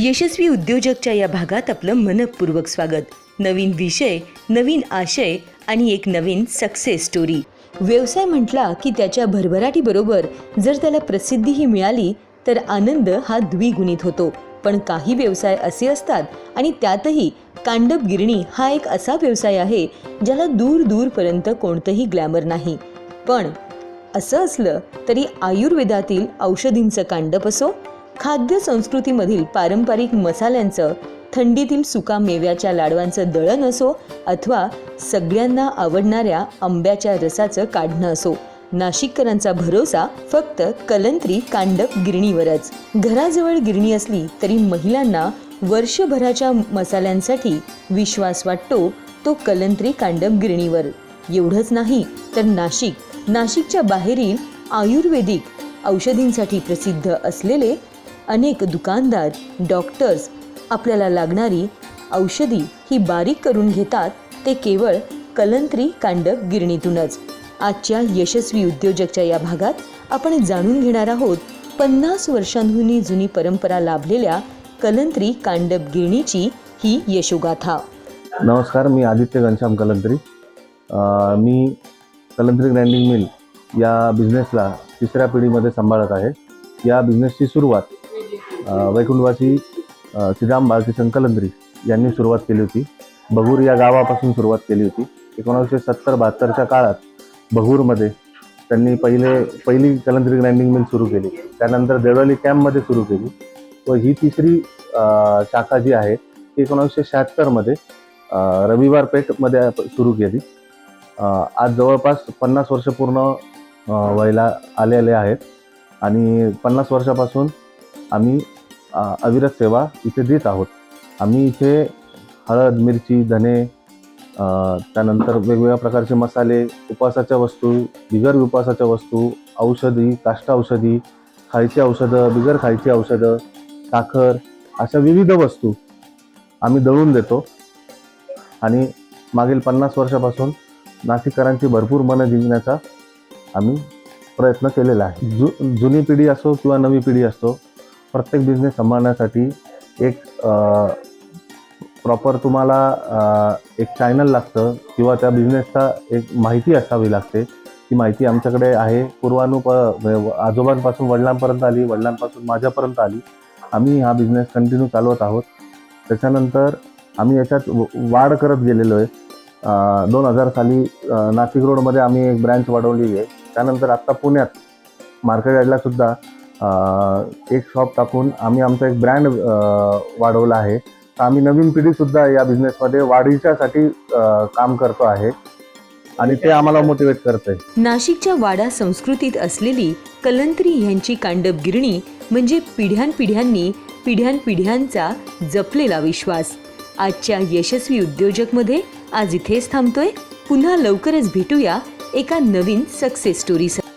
यशस्वी उद्योजकच्या या भागात आपलं मनपूर्वक स्वागत. नवीन विषय नवीन आशय आणि एक नवीन सक्सेस स्टोरी व्यवसाय म्हटला की त्याच्या भरभराटीबरोबर जर त्याला प्रसिद्धीही मिळाली तर आनंद हा द्विगुणित होतो. पण काही व्यवसाय असे असतात आणि त्यातही कांडप गिरणी हा एक असा व्यवसाय आहे ज्याला दूर दूरपर्यंत कोणतंही ग्लॅमर नाही. पण असं असलं तरी आयुर्वेदातील औषधींचं कांडप असो खाद्य संस्कृतीमधील पारंपरिक मसाल्यांचं थंडीतील सुका मेव्याच्या लाडवांचं दळण असो अथवा सगळ्यांना आवडणाऱ्या आंब्याच्या रसाचं काढणं असो नाशिककरांचा भरोसा फक्त कलंत्री कांडप गिरणीवरच. घराजवळ गिरणी असली तरी महिलांना वर्षभराच्या मसाल्यांसाठी विश्वास वाटतो तो कलंत्री कांडप गिरणीवर. एवढंच नाही तर नाशिक नाशिकच्या बाहेरील आयुर्वेदिक औषधींसाठी प्रसिद्ध असलेले अनेक दुकानदार डॉक्टर्स आपल्याला लागणारी औषधी ही बारीक करून घेतात ते केवळ कलंत्री कांडप गिरणीतूनच. आजच्या यशस्वी उद्योजकच्या या भागात आपण जाणून घेणार आहोत पन्नास वर्षांहूनही जुनी परंपरा लाभलेल्या कलंत्री कांडप गिरणीची ही यशोगाथा. नमस्कार मी आदित्य घनश्याम कलंत्री. मी कलंत्री ग्राइंडिंग मिल या बिझनेसला तिसऱ्या पिढीमध्ये सांभाळत आहे. या बिझनेसची सुरुवात वैकुंठवासी अ, श्रीराम बाळकिशन यांनी सुरुवात केली होती. बगूर या गावापासून सुरुवात केली होती. एकोणीसशे सत्तर बहात्तरच्या काळात बगूरमध्ये त्यांनी पहिले पहिली कलंत्री ग्राइंडिंग मिल सुरू केली. त्यानंतर देवळाली कॅम्पमध्ये सुरू केली. व ही तिसरी शाखा जी आहे ती एकोणीसशे शहात्तरमध्ये रविवार पेठमध्ये सुरू केली. आज जवळपास पन्नास वर्ष पूर्ण व्हायला आलेले आहेत. आणि पन्नास वर्षापासून आम्ही अविरत सेवा इथे देत आहोत. आम्ही इथे हळद मिरची धने त्यानंतर वेगवेगळ्या प्रकारचे मसाले उपवासाच्या वस्तू बिगर उपवासाच्या वस्तू औषधी काष्ट औषधी खायची औषधं बिगर खायची औषधं साखर अशा विविध वस्तू आम्ही दळून देतो. आणि मागील पन्नास वर्षापासून नाशिककरांची भरपूर मनं जिंकण्याचा आम्ही प्रयत्न केलेला आहे. जु जुनी पिढी असो किंवा नवी पिढी असो प्रत्येक बिझनेस सांभाळण्यासाठी एक प्रॉपर तुम्हाला एक चॅनल लागतं किंवा त्या बिझनेसचा एक माहिती असावी लागते. ती माहिती आमच्याकडे आहे. पूर्वानुप आजोबांपासून वडिलांपर्यंत आली वडिलांपासून माझ्यापर्यंत आली. आम्ही हा बिझनेस कंटिन्यू चालवत आहोत. त्याच्यानंतर आम्ही याच्यात व- वाढ करत गेलेलो आहे. दोन हजार साली नाशिक रोडमध्ये आम्ही एक ब्रँच वाढवली आहे. त्यानंतर आत्ता पुण्यात मार्केट यार्डला सुद्धा एक शॉप टाकून आम्ही आमचा एक ब्रँड वाढवला आहे. तर आम्ही नवीन पिढीसुद्धा या बिझनेसमध्ये वाढीच्यासाठी काम करतो आहे. आणि ते आम्हाला मोटिवेट करते नाशिकच्या वाडा संस्कृतीत असलेली कलंत्री ह्यांची कांडप गिरणी म्हणजे पिढ्यानपिढ्यांनी पिढ्यानपिढ्यांचा जपलेला विश्वास. आजच्या यशस्वी उद्योजकमध्ये आज इथेच थांबतोय. पुन्हा लवकरच भेटूया एका नवीन सक्सेस स्टोरीसाठी